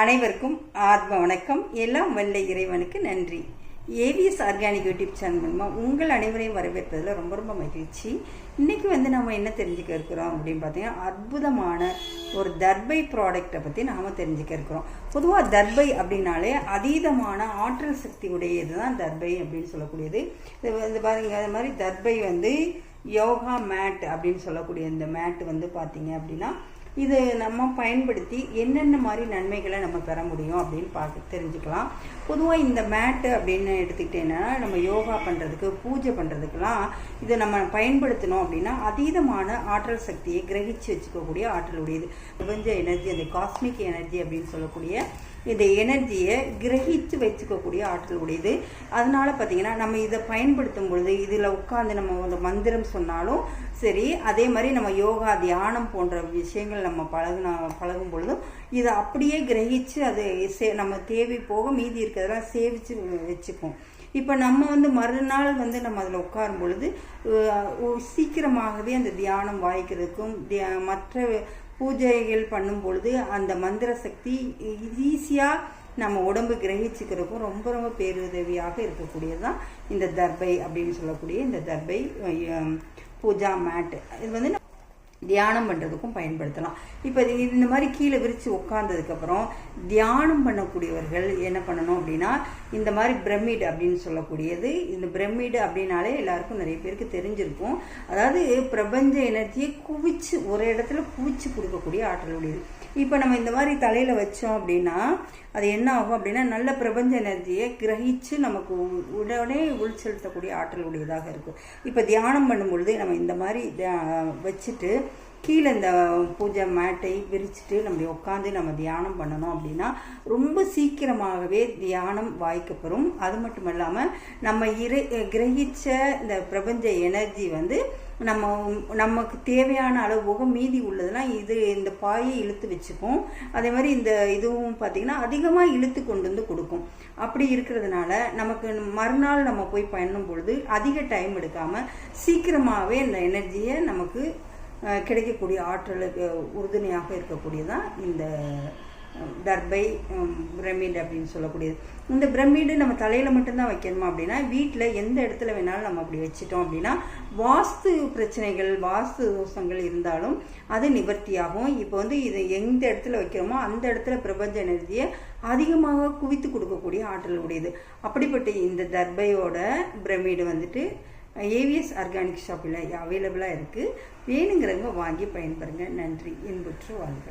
அனைவருக்கும் ஆத்ம வணக்கம். எல்லாம் வல்ல இறைவனுக்கு நன்றி. ஏவிஎஸ் ஆர்கானிக் யூடியூப் சேனல் மூலமாக உங்கள் அனைவரையும் வரவேற்பதில் ரொம்ப ரொம்ப மகிழ்ச்சி. இன்றைக்கி வந்து நம்ம என்ன தெரிஞ்சுக்க இருக்கிறோம் அப்படின்னு பார்த்தீங்கன்னா அற்புதமான ஒரு தர்பை ப்ராடக்டை பற்றி நாம் தெரிஞ்சுக்க இருக்கிறோம். பொதுவாக தர்பை அப்படின்னாலே அதீதமான ஆற்றல் சக்தி உடையது தான் தர்பை அப்படின்னு சொல்லக்கூடியது. இது வந்து பாருங்க அது மாதிரி தர்பை வந்து யோகா மேட் அப்படின்னு சொல்லக்கூடிய இந்த மேட் வந்து பார்த்தீங்க அப்படின்னா இது நம்ம பயன்படுத்தி என்னென்ன மாதிரி நன்மைகளை நம்ம பெற முடியும் அப்படின்னு பார்த்து தெரிஞ்சுக்கலாம். பொதுவாக இந்த மேட்டு அப்படின்னு எடுத்துக்கிட்டேன்னா நம்ம யோகா பண்ணுறதுக்கு பூஜை பண்ணுறதுக்கெலாம் இதை நம்ம பயன்படுத்தினோம் அப்படின்னா அதீதமான ஆற்றல் சக்தியை கிரகிச்சு வச்சுக்கக்கூடிய ஆற்றல் உடையது பிரபஞ்ச எனர்ஜி அந்த காஸ்மிக் எனர்ஜி அப்படின்னு சொல்லக்கூடிய இந்த எனர்ஜியை கிரகித்து வச்சுக்கக்கூடிய ஆற்றல் உடையது அதனால் பார்த்தீங்கன்னா நம்ம இதை பயன்படுத்தும் பொழுது இதில் உட்காந்து நம்ம ஒரு மந்திரம் சொன்னாலும் சரி அதே மாதிரி நம்ம யோகா தியானம் போன்ற விஷயங்கள் நம்ம பழகுனா பழகும் பொழுதும் இதை அப்படியே கிரகிச்சு அது சே நம்ம தேவை போக மீதி இருக்கிறதெல்லாம் சேவிச்சு வச்சுப்போம். இப்போ நம்ம வந்து மறுநாள் வந்து நம்ம அதில் உட்காரும் பொழுது சீக்கிரமாகவே அந்த தியானம் வாய்க்கிறதுக்கும் மற்ற பூஜைகள் பண்ணும் பொழுது அந்த மந்திர சக்தி ஈஸியாக நம்ம உடம்பு கிரகிச்சுக்கிறதுக்கும் ரொம்ப ரொம்ப பேருதவியாக இருக்கக்கூடியது தான் இந்த தர்பை அப்படின்னு சொல்லக்கூடிய இந்த தர்பை பூஜா மேட். இது வந்து தியானம் பண்ணுறதுக்கும் பயன்படுத்தலாம். இப்போ இந்த மாதிரி கீழே விரித்து உட்காந்ததுக்கப்புறம் தியானம் பண்ணக்கூடியவர்கள் என்ன பண்ணணும் அப்படின்னா இந்த மாதிரி பிரமிட் அப்படின்னு சொல்லக்கூடியது இந்த பிரமிடு அப்படின்னாலே எல்லாருக்கும் நிறைய பேருக்கு தெரிஞ்சிருக்கும். அதாவது பிரபஞ்ச எனர்ஜியை குவிச்சு ஒரு இடத்துல குவிச்சு கொடுக்கக்கூடிய ஆற்றல் உடையது இப்போ நம்ம இந்த மாதிரி தலையில் வச்சோம் அப்படின்னா அது என்ன ஆகும் அப்படின்னா நல்ல பிரபஞ்ச எனர்ஜியை கிரகிச்சு நமக்கு உடனே உள் செலுத்தக்கூடிய ஆற்றல் உடையதாக இருக்கும். இப்போ தியானம் பண்ணும் பொழுது நம்ம இந்த மாதிரி வச்சுட்டு கீழே இந்த பூஜை மேட்டை விரிச்சிட்டு நம்ம உட்காந்து நம்ம தியானம் பண்ணணும் அப்படின்னா ரொம்ப சீக்கிரமாகவே தியானம் வாய்க்கப்பெறும். அது மட்டும் இல்லாமல் நம்ம இரு கிரகிச்ச இந்த பிரபஞ்ச எனர்ஜி வந்து நம்ம நமக்கு தேவையான அளவு மீதி உள்ளதெல்லாம் இது இந்த பாயை இழுத்து வச்சுக்கும். அதே மாதிரி இந்த இதுவும் பார்த்திங்கன்னா அதிகமாக இழுத்து கொண்டு வந்து கொடுக்கும். அப்படி இருக்கிறதுனால நமக்கு மறுநாள் நம்ம போய் பண்ணும் பொழுது அதிக டைம் எடுக்காமல் சீக்கிரமாகவே இந்த எனர்ஜியை நமக்கு கிடைக்கக்கூடிய ஆற்றலுக்கு உறுதுணையாக இருக்கக்கூடியதான் இந்த தர்பை பிரமிடு அப்படின்னு சொல்லக்கூடியது. இந்த பிரமிடு நம்ம தலையில் மட்டும்தான் வைக்கணுமா அப்படின்னா வீட்டில் எந்த இடத்துல வேணாலும் நம்ம அப்படி வச்சிட்டோம் அப்படின்னா வாஸ்து பிரச்சனைகள் வாஸ்து தோஷங்கள் இருந்தாலும் அது நிவர்த்தியாகும். இப்போ வந்து இதை எந்த இடத்துல வைக்கிறோமோ அந்த இடத்துல பிரபஞ்ச எனர்ஜியை அதிகமாக குவித்து கொடுக்கக்கூடிய ஆற்றல் உடையது. அப்படிப்பட்ட இந்த தர்பையோட பிரமிடு வந்துட்டு ஏவிஎஸ் ஆர்கானிக் ஷாப்பில் அவைலபிளாக இருக்குது வேணுங்கிறவங்க வாங்கி பயன்பெறுங்க. நன்றி. இன்புற்று வாழ்க.